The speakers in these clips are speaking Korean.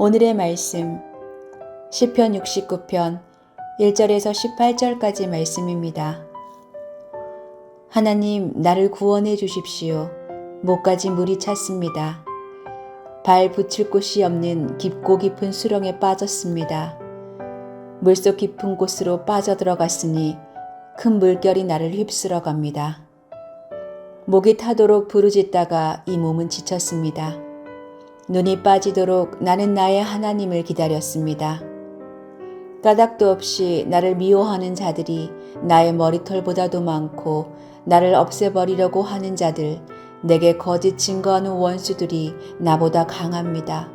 오늘의 말씀 시편 69편 1절에서 18절까지 말씀입니다. 하나님 나를 구원해 주십시오. 목까지 물이 찼습니다. 발 붙일 곳이 없는 깊고 깊은 수렁에 빠졌습니다. 물속 깊은 곳으로 빠져들어갔으니 큰 물결이 나를 휩쓸어 갑니다. 목이 타도록 부르짖다가 이 몸은 지쳤습니다. 눈이 빠지도록 나는 나의 하나님을 기다렸습니다. 까닭도 없이 나를 미워하는 자들이 나의 머리털보다도 많고 나를 없애버리려고 하는 자들, 내게 거짓 증거하는 원수들이 나보다 강합니다.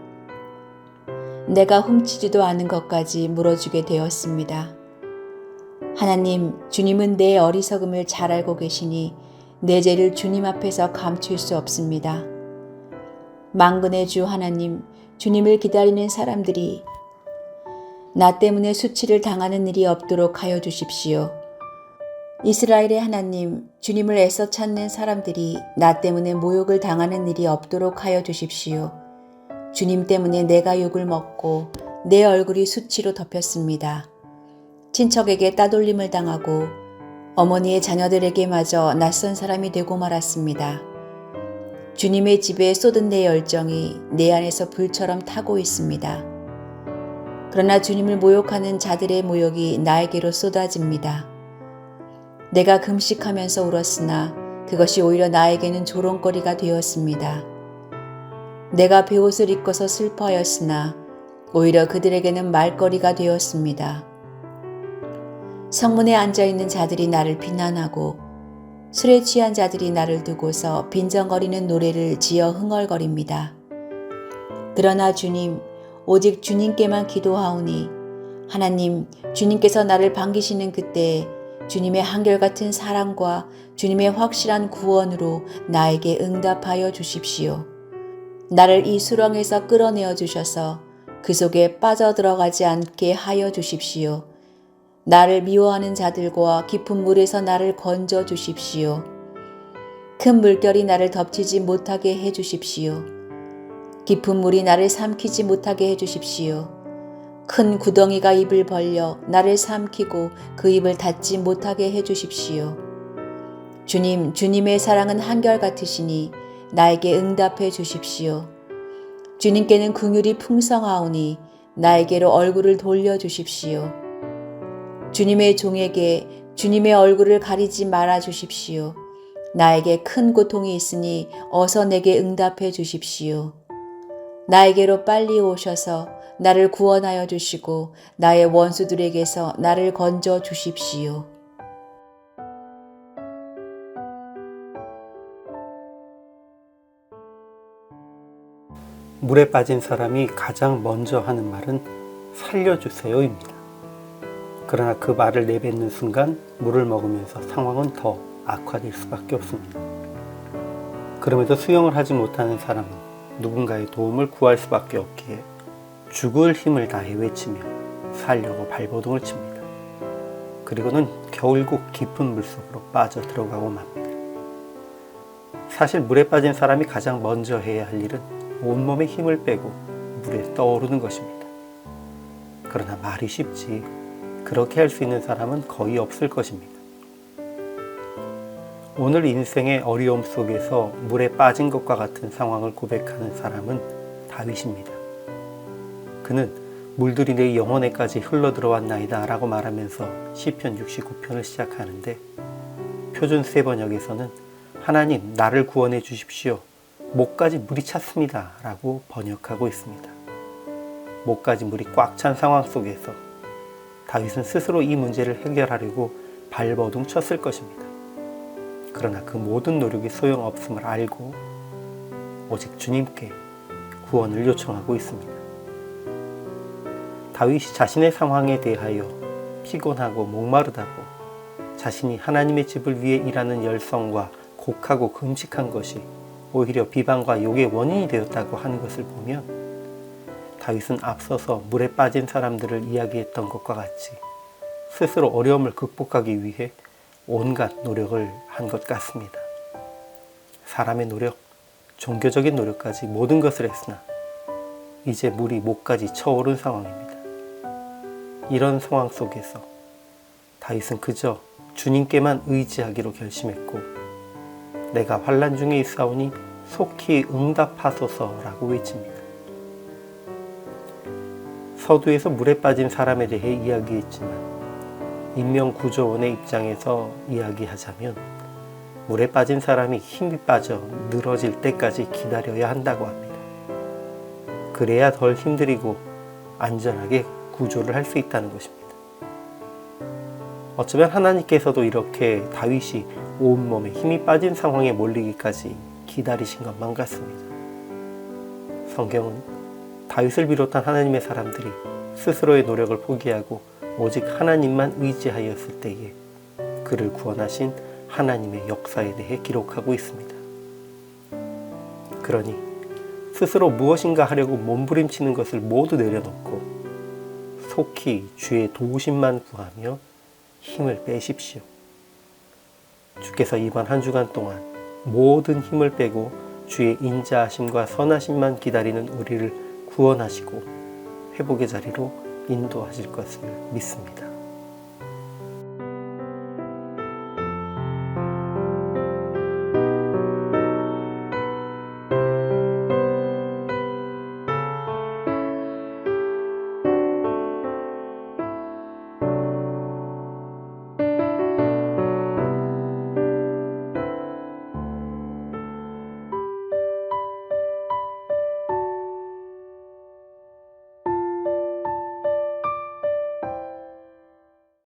내가 훔치지도 않은 것까지 물어주게 되었습니다. 하나님, 주님은 내 어리석음을 잘 알고 계시니 내 죄를 주님 앞에서 감출 수 없습니다. 망근의 주 하나님, 주님을 기다리는 사람들이 나 때문에 수치를 당하는 일이 없도록 하여 주십시오. 이스라엘의 하나님, 주님을 애써 찾는 사람들이 나 때문에 모욕을 당하는 일이 없도록 하여 주십시오. 주님 때문에 내가 욕을 먹고 내 얼굴이 수치로 덮였습니다. 친척에게 따돌림을 당하고 어머니의 자녀들에게마저 낯선 사람이 되고 말았습니다. 주님의 집에 쏟은 내 열정이 내 안에서 불처럼 타고 있습니다. 그러나 주님을 모욕하는 자들의 모욕이 나에게로 쏟아집니다. 내가 금식하면서 울었으나 그것이 오히려 나에게는 조롱거리가 되었습니다. 내가 베옷을 입고서 슬퍼하였으나 오히려 그들에게는 말거리가 되었습니다. 성문에 앉아 있는 자들이 나를 비난하고 술에 취한 자들이 나를 두고서 빈정거리는 노래를 지어 흥얼거립니다. 그러나 주님, 오직 주님께만 기도하오니 하나님, 주님께서 나를 반기시는 그때 주님의 한결같은 사랑과 주님의 확실한 구원으로 나에게 응답하여 주십시오. 나를 이 수렁에서 끌어내어 주셔서 그 속에 빠져들어가지 않게 하여 주십시오. 나를 미워하는 자들과 깊은 물에서 나를 건져 주십시오. 큰 물결이 나를 덮치지 못하게 해 주십시오. 깊은 물이 나를 삼키지 못하게 해 주십시오. 큰 구덩이가 입을 벌려 나를 삼키고 그 입을 닫지 못하게 해 주십시오. 주님, 주님의 사랑은 한결같으시니 나에게 응답해 주십시오. 주님께는 긍휼이 풍성하오니 나에게로 얼굴을 돌려 주십시오. 주님의 종에게 주님의 얼굴을 가리지 말아 주십시오. 나에게 큰 고통이 있으니 어서 내게 응답해 주십시오. 나에게로 빨리 오셔서 나를 구원하여 주시고 나의 원수들에게서 나를 건져 주십시오. 물에 빠진 사람이 가장 먼저 하는 말은 살려주세요입니다. 그러나 그 말을 내뱉는 순간 물을 먹으면서 상황은 더 악화될 수밖에 없습니다. 그럼에도 수영을 하지 못하는 사람은 누군가의 도움을 구할 수밖에 없기에 죽을 힘을 다해 외치며 살려고 발버둥을 칩니다. 그리고는 결국 깊은 물속으로 빠져 들어가고 맙니다. 사실 물에 빠진 사람이 가장 먼저 해야 할 일은 온몸에 힘을 빼고 물에 떠오르는 것입니다. 그러나 말이 쉽지 그렇게 할 수 있는 사람은 거의 없을 것입니다. 오늘 인생의 어려움 속에서 물에 빠진 것과 같은 상황을 고백하는 사람은 다윗입니다. 그는 물들이 내 영혼에까지 흘러 들어왔나이다 라고 말하면서 시편 69편을 시작하는데 표준 세 번역에서는 하나님 나를 구원해 주십시오. 목까지 물이 찼습니다. 라고 번역하고 있습니다. 목까지 물이 꽉 찬 상황 속에서 다윗은 스스로 이 문제를 해결하려고 발버둥 쳤을 것입니다. 그러나 그 모든 노력이 소용없음을 알고 오직 주님께 구원을 요청하고 있습니다. 다윗이 자신의 상황에 대하여 피곤하고 목마르다고 자신이 하나님의 집을 위해 일하는 열성과 곡하고 금식한 것이 오히려 비방과 욕의 원인이 되었다고 하는 것을 보면 다윗은 앞서서 물에 빠진 사람들을 이야기했던 것과 같이 스스로 어려움을 극복하기 위해 온갖 노력을 한 것 같습니다. 사람의 노력, 종교적인 노력까지 모든 것을 했으나 이제 물이 목까지 쳐오른 상황입니다. 이런 상황 속에서 다윗은 그저 주님께만 의지하기로 결심했고 내가 환란 중에 있사오니 속히 응답하소서라고 외칩니다. 서두에서 물에 빠진 사람에 대해 이야기했지만 인명구조원의 입장에서 이야기하자면 물에 빠진 사람이 힘이 빠져 늘어질 때까지 기다려야 한다고 합니다. 그래야 덜 힘들이고 안전하게 구조를 할 수 있다는 것입니다. 어쩌면 하나님께서도 이렇게 다윗이 온몸에 힘이 빠진 상황에 몰리기까지 기다리신 것만 같습니다. 성경은 다윗을 비롯한 하나님의 사람들이 스스로의 노력을 포기하고 오직 하나님만 의지하였을 때에 그를 구원하신 하나님의 역사에 대해 기록하고 있습니다. 그러니 스스로 무엇인가 하려고 몸부림치는 것을 모두 내려놓고 속히 주의 도우심만 구하며 힘을 빼십시오. 주께서 이번 한 주간 동안 모든 힘을 빼고 주의 인자하심과 선하심만 기다리는 우리를 구원하시고 회복의 자리로 인도하실 것을 믿습니다.